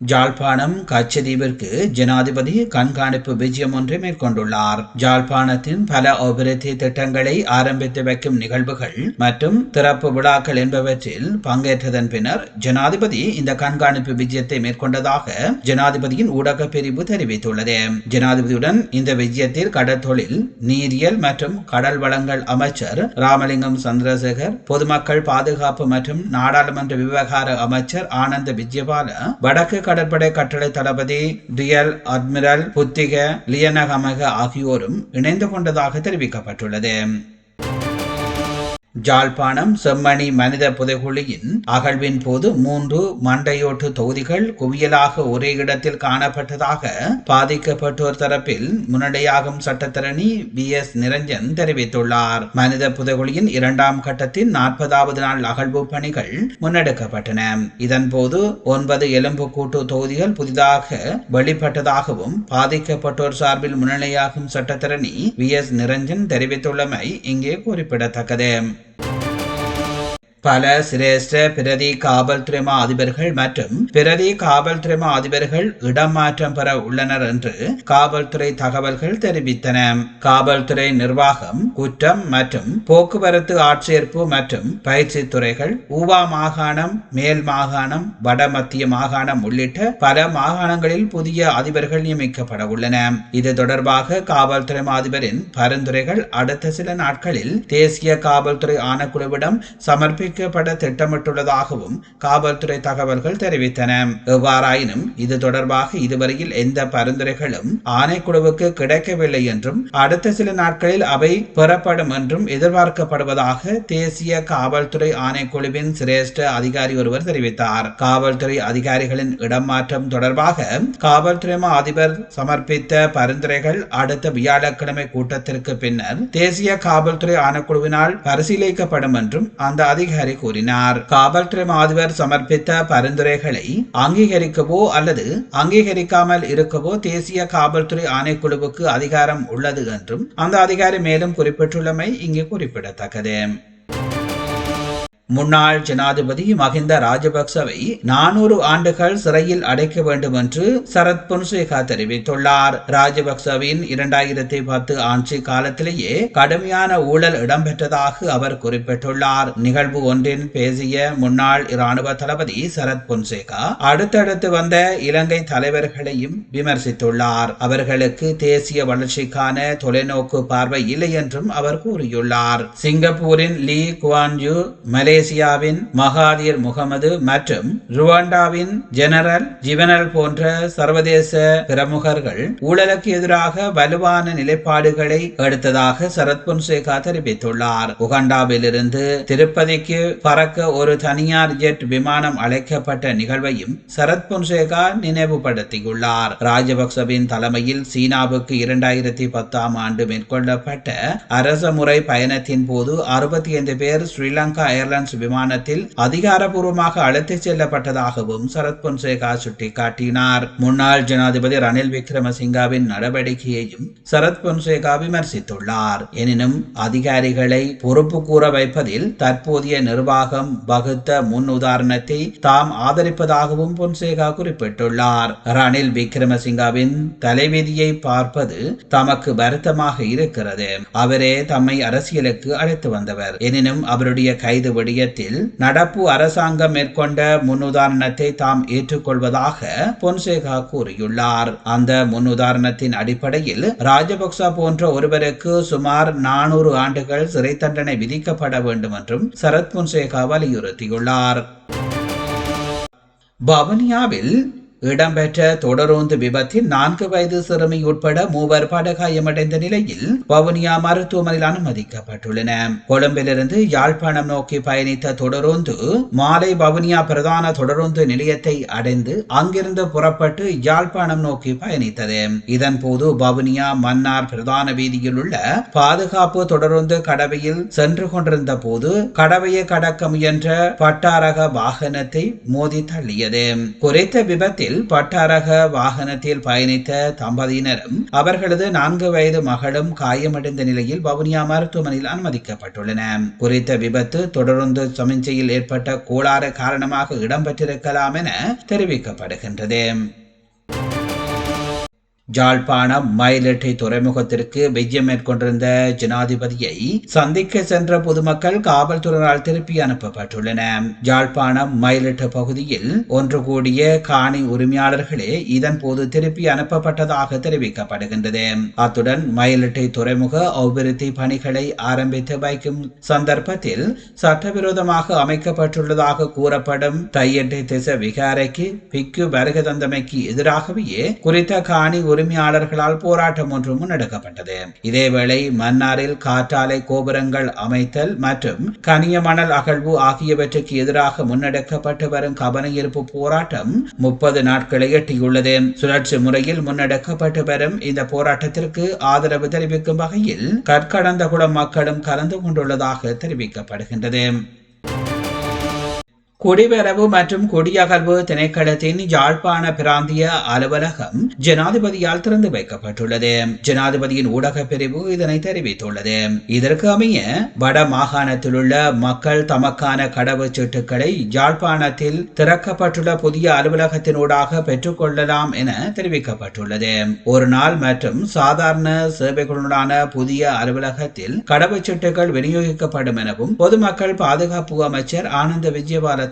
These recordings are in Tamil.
ஜாழ்ப்பாணம் கச்சதீவிற்கு ஜனாதிபதி கண்காணிப்பு விஜயம் ஒன்றை மேற்கொண்டுள்ளார். ஜாழ்ப்பாணத்தின் பல அபிவிருத்தி திட்டங்களை ஆரம்பித்து வைக்கும் நிகழ்வுகள் மற்றும் திறப்பு விழாக்கள் என்பவற்றில் பங்கேற்றதன் பின்னர் ஜனாதிபதி இந்த கண்காணிப்பு விஜயத்தை மேற்கொண்டதாக ஜனாதிபதியின் ஊடக பிரிவு தெரிவித்துள்ளது. ஜனாதிபதியுடன் இந்த விஜயத்தில் கடற்தொழில் நீரியல் மற்றும் கடல் வளங்கள் அமைச்சர் ராமலிங்கம் சந்திரசேகர் பொதுமக்கள் பாதுகாப்பு மற்றும் நாடாளுமன்ற விவகார அமைச்சர் ஆனந்த விஜயபால வடக்கு கடற்படை கட்டளை தளபதி ரியல் அட்மிரல் புத்திக லியனகமக ஆகியோரும் இணைந்து கொண்டதாக தெரிவிக்கப்பட்டுள்ளது. ஜாழ்ப்பாணம் செம்மணி மனித புதைகுழியின் அகழ்வின் போது மூன்று மண்டையோட்டு தொகுதிகள் குவியலாக ஒரே இடத்தில் காணப்பட்டதாக பாதிக்கப்பட்டோர் தரப்பில் முன்னடையாகும் சட்டத்தரணி பி எஸ் நிரஞ்சன் தெரிவித்துள்ளார். மனித புதைகுழியின் இரண்டாம் கட்டத்தின் நாற்பதாவது நாள் அகழ்வு பணிகள் முன்னெடுக்கப்பட்டன. இதன்போது ஒன்பது எலும்பு கூட்டு தொகுதிகள் புதிதாக வெளிப்பட்டதாகவும் பாதிக்கப்பட்டோர் சார்பில் முன்னிலையாகும் சட்டத்தரணி வி எஸ் நிரஞ்சன் தெரிவித்துள்ளமை இங்கே குறிப்பிடத்தக்கது. பல சிரேஷ்ட பிரதி காவல்துறை மா அதிபர்கள் மற்றும் பிரதி காவல்துறை மா அதிபர்கள் இடமாற்றம் பெற உள்ளனர் என்று காவல்துறை தகவல்கள் தெரிவித்தன. காவல்துறை நிர்வாகம் குற்றம் மற்றும் போக்குவரத்து ஆட்சேர்ப்பு மற்றும் பயிற்சி துறைகள் ஊவா மாகாணம் மேல் மாகாணம் வட மத்திய மாகாணம் உள்ளிட்ட பல மாகாணங்களில் புதிய அதிபர்கள் நியமிக்கப்பட உள்ளன. இது தொடர்பாக காவல்துறை மா அதிபரின் பரிந்துரைகள் அடுத்த சில நாட்களில் தேசிய காவல்துறை ஆணைக்குழுவிடம் சமர்ப்பி அறிவிக்கப்பட திட்டமிட்டுள்ளதாகவும் காவல்துறை தகவல்கள் தெரிவித்தன. எவ்வாறாயினும் இது தொடர்பாக இதுவரையில் எந்த பரிந்துரைகளும் ஆணைக்குழுவுக்கு கிடைக்கவில்லை என்றும் அடுத்த சில நாட்களில் அவை பெறப்படும் என்றும் எதிர்பார்க்கப்படுவதாக தேசிய காவல்துறை ஆணைக்குழுவின் சிரேஷ்ட அதிகாரி ஒருவர் தெரிவித்தார். காவல்துறை அதிகாரிகளின் இடமாற்றம் தொடர்பாக காவல்துறை அதிபர் சமர்ப்பித்த பரிந்துரைகள் அடுத்த வியாழக்கிழமை கூட்டத்திற்கு பின்னர் தேசிய காவல்துறை ஆணைக்குழுவினால் பரிசீலிக்கப்படும் என்றும் அந்த அதிகாரி அதிகாரி கூறினார். காவல்துறை மாதிபர் சமர்ப்பித்த பரிந்துரைகளை அங்கீகரிக்கவோ அல்லது அங்கீகரிக்காமல் இருக்கவோ தேசிய காவல்துறை ஆணைக்குழுவுக்கு அதிகாரம் உள்ளது என்றும் அந்த அதிகாரி மேலும் குறிப்பிட்டுள்ளமை இங்கு குறிப்பிடத்தக்கது. முன்னாள் ஜனாதிபதி மஹிந்த ராஜபக்சவை நானூறு ஆண்டுகள் சிறையில் அடைக்க வேண்டும் என்று சரத் பொன்சேகா தெரிவித்துள்ளார். ராஜபக்சவின் இரண்டாயிரத்தி பத்து ஆட்சி காலத்திலேயே கடுமையான ஊழல் இடம்பெற்றதாக அவர் குறிப்பிட்டுள்ளார். நிகழ்வு ஒன்றில் பேசிய முன்னாள் இராணுவ தளபதி சரத் பொன்சேகா அடுத்தடுத்து வந்த இலங்கை தலைவர்களையும் விமர்சித்துள்ளார். அவர்களுக்கு தேசிய வளர்ச்சிக்கான தொலைநோக்கு பார்வை இல்லை என்றும் அவர் கூறியுள்ளார். சிங்கப்பூரின் லீ குவான்யூ மலேசிய இந்தோனேசியாவின் மகாதீர் முகமது மற்றும் ருவாண்டாவின் ஜெனரல் ஜிவனல் போன்ற சர்வதேச பிரமுகர்கள் ஊழலுக்கு எதிராக வலுவான நிலைப்பாடுகளை எடுத்ததாக சரத் பொன்சேகா தெரிவித்துள்ளார். உகண்டாவிலிருந்து திருப்பதிக்கு பறக்க ஒரு தனியார் ஜெட் விமானம் அழைக்கப்பட்ட நிகழ்வையும் சரத் பொன்சேகா நினைவுபடுத்தியுள்ளார். ராஜபக்சவின் தலைமையில் சீனாவுக்கு இரண்டாயிரத்தி பத்தாம் ஆண்டு மேற்கொள்ளப்பட்ட அரச முறை பயணத்தின் போது அறுபத்தி ஐந்து பேர் ஸ்ரீலங்கா ஏர்லைன்ஸ் ஏர்லைன்ஸ் விமானத்தில் அதிகாரப்பூர்வமாக அழைத்துச் செல்லப்பட்டதாகவும் சரத் பொன்சேகா சுட்டிக்காட்டினார். முன்னாள் ஜனாதிபதி ரணில் விக்ரமசிங்காவின் நடவடிக்கையையும் சரத் பொன்சேகா விமர்சித்துள்ளார். எனினும் அதிகாரிகளை பொறுப்பு கூற வைப்பதில் தற்போதைய நிர்வாகம் வகுத்த முன் உதாரணத்தை தாம் ஆதரிப்பதாகவும் பொன்சேகா குறிப்பிட்டுள்ளார். ரணில் விக்ரமசிங்காவின் தலைவிதியை பார்ப்பது தமக்கு வருத்தமாக இருக்கிறது. அவரே தம்மை அரசியலுக்கு அழைத்து வந்தவர். எனினும் அவருடைய கைது விடயத்தில் நடப்பு அரசாங்கம் மேற்கொண்ட முன்னுதாரணத்தை தாம் ஏற்றுக்கொள்வதாக பொன்சேகா கூறியுள்ளார். அந்த முன்னுதாரணத்தின் அடிப்படையில் ராஜபக்ச போன்ற ஒருவருக்கு சுமார் நானூறு ஆண்டுகள் சிறை தண்டனை விதிக்கப்பட வேண்டும் என்றும் சரத் பொன்சேகா வலியுறுத்தியுள்ளார். பவனியாவில் இடம்பெற்ற தொடரோந்து விபத்தில் நான்கு வயது சிறுமி உட்பட மூவர் படுகாயமடைந்த நிலையில் வவுனியா மருத்துவமனையில் அனுமதிக்கப்பட்டுள்ளன. கொழும்பிலிருந்து யாழ்ப்பாணம் நோக்கி பயணித்த தொடரோந்து மாலை வவுனியா பிரதான தொடரோந்து நிலையத்தை அடைந்து அங்கிருந்து புறப்பட்டு யாழ்ப்பாணம் நோக்கி பயணித்தது. இதன் போது வவுனியா மன்னார் பிரதான வீதியில் உள்ள பாதுகாப்பு தொடரோந்து கடவையில் சென்று கொண்டிருந்த போது கடவையை கடக்க முயன்ற பட்டாரக வாகனத்தை மோதி தள்ளியது. குறித்த விபத்தில் விபத்தில் பட்டாரக வாகனத்தில் பயணித்த தம்பதியினரும் அவர்களது நான்கு வயது மகளும் காயமடைந்த நிலையில் வவுனியா மருத்துவமனையில் அனுமதிக்கப்பட்டுள்ளன குறித்த விபத்து தொடர்ந்து சமிஞ்சையில் ஏற்பட்ட கோளாறு காரணமாக இடம்பெற்றிருக்கலாம் என தெரிவிக்கப்படுகின்றது. ஜாழ்ப்பாணம் மயிலட்டை துறைமுகத்திற்கு விஜயம் மேற்கொண்டிருந்த ஜனாதிபதியை சந்திக்க சென்ற பொதுமக்கள் காவல்துறையினால் திருப்பி அனுப்பப்பட்டுள்ளன. ஜாழ்ப்பாணம் மயிலட்டு பகுதியில் ஒன்று கூடிய காணி உரிமையாளர்களே இதன் போது திருப்பி அனுப்பப்பட்டதாக தெரிவிக்கப்படுகின்றது. அத்துடன் மயிலட்டை துறைமுக அபிவிருத்தி பணிகளை ஆரம்பித்து வைக்கும் சந்தர்ப்பத்தில் சட்டவிரோதமாக அமைக்கப்பட்டுள்ளதாக கூறப்படும் தையட்டை திசை விகாரைக்கு பிக்கு வருகை தந்தமைக்கு எதிராகவே குறித்த காணி உரிமையாளர்களால் போராட்டம் ஒன்று முன்னெடுக்கப்பட்டது இதேவேளை மன்னாரில் காற்றாலை கோபுரங்கள் அமைத்தல் மற்றும் கனிய மணல் அகழ்வு ஆகியவற்றுக்கு எதிராக முன்னெடுக்கப்பட்டு வரும் கவனஈர்ப்பு போராட்டம் முப்பது நாட்களை எட்டியுள்ளது. சுழற்சி முறையில் முன்னெடுக்கப்பட்டு வரும் இந்த போராட்டத்திற்கு ஆதரவு தெரிவிக்கும் வகையில் கற்கடந்தகுளம் மக்களும் கலந்து கொண்டுள்ளதாக தெரிவிக்கப்படுகின்றது. குடிவரவு மற்றும் குடியகர்வு திணைக்களத்தின் யாழ்ப்பாண பிராந்திய அலுவலகம் ஜனாதிபதியால் திறந்து வைக்கப்பட்டுள்ளது. ஜனாதிபதியின் ஊடக பிரிவு இதனை தெரிவித்துள்ளது. இதற்கு அமைய வட மாகாணத்தில் உள்ள மக்கள் தமக்கான கடவுச்சீட்டுகளை யாழ்ப்பாணத்தில் திறக்கப்பட்டுள்ள புதிய அலுவலகத்தினூடாக பெற்றுக்கொள்ளலாம் என தெரிவிக்கப்பட்டுள்ளது. ஒரு நாள் மற்றும் சாதாரண சேவைகளுடனான புதிய அலுவலகத்தில் கடவுச்சீட்டுகள் விநியோகிக்கப்படும் எனவும் பொதுமக்கள் பாதுகாப்பு அமைச்சர் ஆனந்த விஜயபால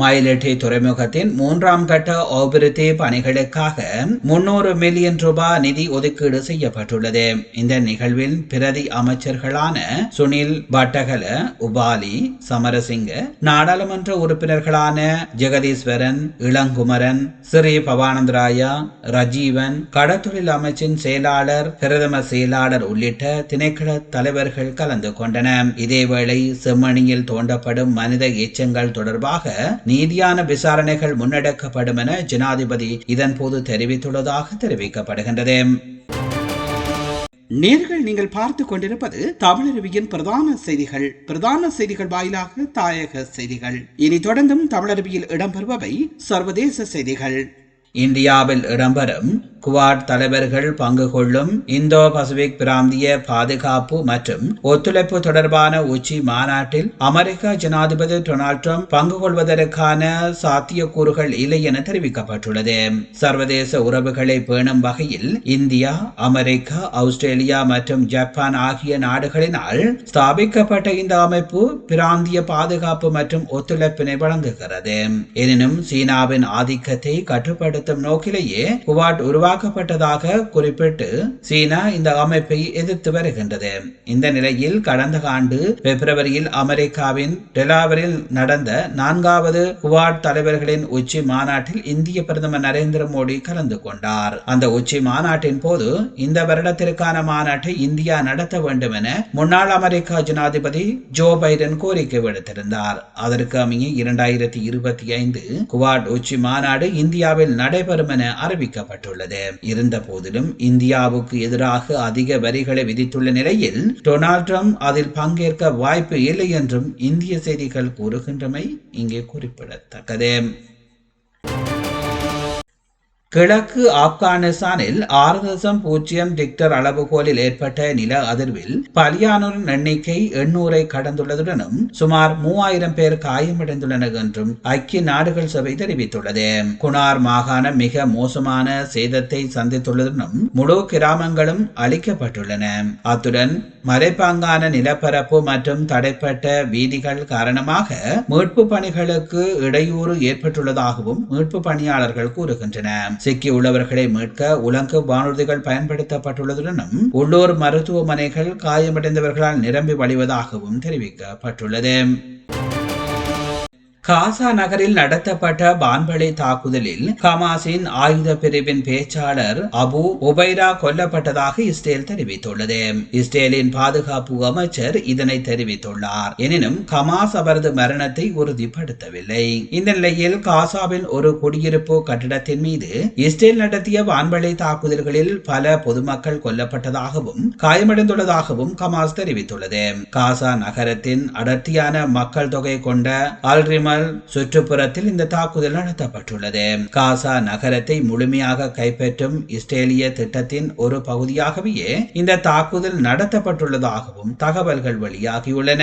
மயிலட்டி துறைமுகத்தின் மூன்றாம் கட்ட அபிவிருத்தி பணிகளுக்காக முன்னூறு மில்லியன் ரூபாய் நிதி ஒதுக்கீடு செய்யப்பட்டுள்ளது. இந்த நிகழ்வில் பிரதி அமைச்சர்களான சுனில் பட்டகல உபாலி சமரசிங்க நாடாளுமன்ற உறுப்பினர்களான ஜெகதீஸ்வரன் இளங்குமரன் ஸ்ரீ பவானந்தராயா ரஜீவன் கடத்தொழில் அமைச்சின் செயலாளர் பிரதம செயலாளர் உள்ளிட்ட திணைக்கள தலைவர்கள் கலந்து கொண்டனர். இதேவேளை செம்மணியில் தோண்டப்படும் மனித எச்சங்கள் தொடர்பாக நீதியான விசாரணைகள் முன்னெடுக்கப்படும் என ஜனாதிபதி இதன்போது தெரிவித்துள்ளதாக தெரிவிக்கப்படுகின்றது. நேர்கள் நீங்கள் பார்த்து கொண்டிருப்பது தமிழருவியின் பிரதான செய்திகள். பிரதான செய்திகள் வாயிலாக தாயக செய்திகள். இனி தொடர்ந்தும் தமிழருவியில் இடம்பெறுபவை சர்வதேச செய்திகள். இந்தியாவில் இடம்பெறும் குவாட் தலைவர்கள் பங்கு கொள்ளும் இந்தோ பசிபிக் பிராந்திய பாதுகாப்பு மற்றும் ஒத்துழைப்பு தொடர்பான உச்சி மாநாட்டில் அமெரிக்க ஜனாதிபதி டொனால்ட் ட்ரம்ப் பங்கு கொள்வதற்கான சாத்தியக்கூறுகள் இல்லை என தெரிவிக்கப்பட்டுள்ளது. சர்வதேச உறவுகளை பேணும் வகையில் இந்தியா அமெரிக்கா ஆஸ்திரேலியா மற்றும் ஜப்பான் ஆகிய நாடுகளினால் ஸ்தாபிக்கப்பட்ட இந்த அமைப்பு பிராந்திய பாதுகாப்பு மற்றும் ஒத்துழைப்பினை வழங்குகிறது. எனினும் சீனாவின் ஆதிக்கத்தை கட்டுப்படுத்தும் நோக்கிலேயே குவாட் உருவாக்கப்பட்டதாக குறிப்பிட்டு சீனா இந்த அமைப்பை எதிர்த்து வருகின்றது. இந்த நிலையில் கடந்த ஆண்டு பிப்ரவரியில் அமெரிக்காவின் டெலாவரில் நடந்த நான்காவது குவாட் தலைவர்களின் உச்சி மாநாட்டில் இந்திய பிரதமர் நரேந்திர மோடி கலந்து கொண்டார். அந்த உச்சி மாநாட்டின் போது இந்த வருடத்திற்கான மாநாட்டை இந்தியா நடத்த வேண்டும் என முன்னாள் அமெரிக்கா ஜனாதிபதி ஜோ பைடன் கோரிக்கை விடுத்திருந்தார். அதற்கு அமைய இரண்டாயிரத்தி இருபத்தி ஐந்து குவாட் உச்சி மாநாடு இந்தியாவில் நடைபெறும் என அறிவிக்கப்பட்டுள்ளது. இருந்த போதிலும் இந்தியாவுக்கு எதிராக அதிக வரிகளை விதித்துள்ள நிலையில் டொனால்ட் ட்ரம்ப் அதில் பங்கேற்க வாய்ப்பு இல்லை என்றும் இந்திய செய்திகள் கூறுகின்றமை இங்கே குறிப்பிடத்தக்கது. கிழக்கு ஆப்கானிஸ்தானில் ஆறு தசம் பூஜ்ஜியம் டிக்டர் அளவுகோலில் ஏற்பட்ட நில அதிர்வில் பலியானோரின் எண்ணிக்கை எண்ணூரை கடந்துள்ளதுடனும் சுமார் மூவாயிரம் பேர் காயமடைந்துள்ளனர் என்றும் ஐக்கிய நாடுகள் சபை தெரிவித்துள்ளது. குனார் மாகாணம் மிக மோசமான சேதத்தை சந்தித்துள்ளதுடனும் முழு கிராமங்களும் அழிக்கப்பட்டுள்ளன. அத்துடன் மறைப்பாங்கான நிலப்பரப்பு மற்றும் தடைப்பட்ட வீதிகள் காரணமாக மீட்பு பணிகளுக்கு இடையூறு ஏற்பட்டுள்ளதாகவும் மீட்பு பணியாளர்கள் கூறுகின்றனர். சிக்கியுள்ளவர்களை மீட்க உலங்கு வானூர்திகள் பயன்படுத்தப்பட்டுள்ளதுடனும் உள்ளூர் மருத்துவமனைகள் காயமடைந்தவர்களால் நிரம்பி வழிவதாகவும் தெரிவிக்கப்பட்டுள்ளது. காசா நகரில் நடத்தப்பட்ட வான்வழி தாக்குதலில் ஹமாஸின் ஆயுத பிரிவின் பேச்சாளர் அபு உபைரா கொல்லப்பட்டதாக இஸ்ரேல் தெரிவித்துள்ளது. இஸ்ரேலின் பாதுகாப்பு அமைச்சர் இதனை தெரிவித்துள்ளார். எனினும் ஹமாஸ் அவரது மரணத்தை உறுதிப்படுத்தவில்லை. இந்த நிலையில் காசாவின் ஒரு குடியிருப்பு கட்டிடத்தின் மீது இஸ்ரேல் நடத்திய வான்வழி தாக்குதல்களில் பல பொதுமக்கள் கொல்லப்பட்டதாகவும் காயமடைந்துள்ளதாகவும் ஹமாஸ் தெரிவித்துள்ளது. காசா நகரத்தின் அடர்த்தியான மக்கள் தொகை கொண்ட அல்ரிமா மட்டுமல்லாமல் சுற்றுப்புறத்தில் இந்த தாக்குதல் நடத்தப்பட்டுள்ளது. காசா நகரத்தை முழுமையாக கைப்பற்றும் இஸ்ரேலிய திட்டத்தின் ஒரு பகுதியாகவே இந்த தாக்குதல் நடத்தப்பட்டுள்ளதாகவும் தகவல்கள் வெளியாகியுள்ளன.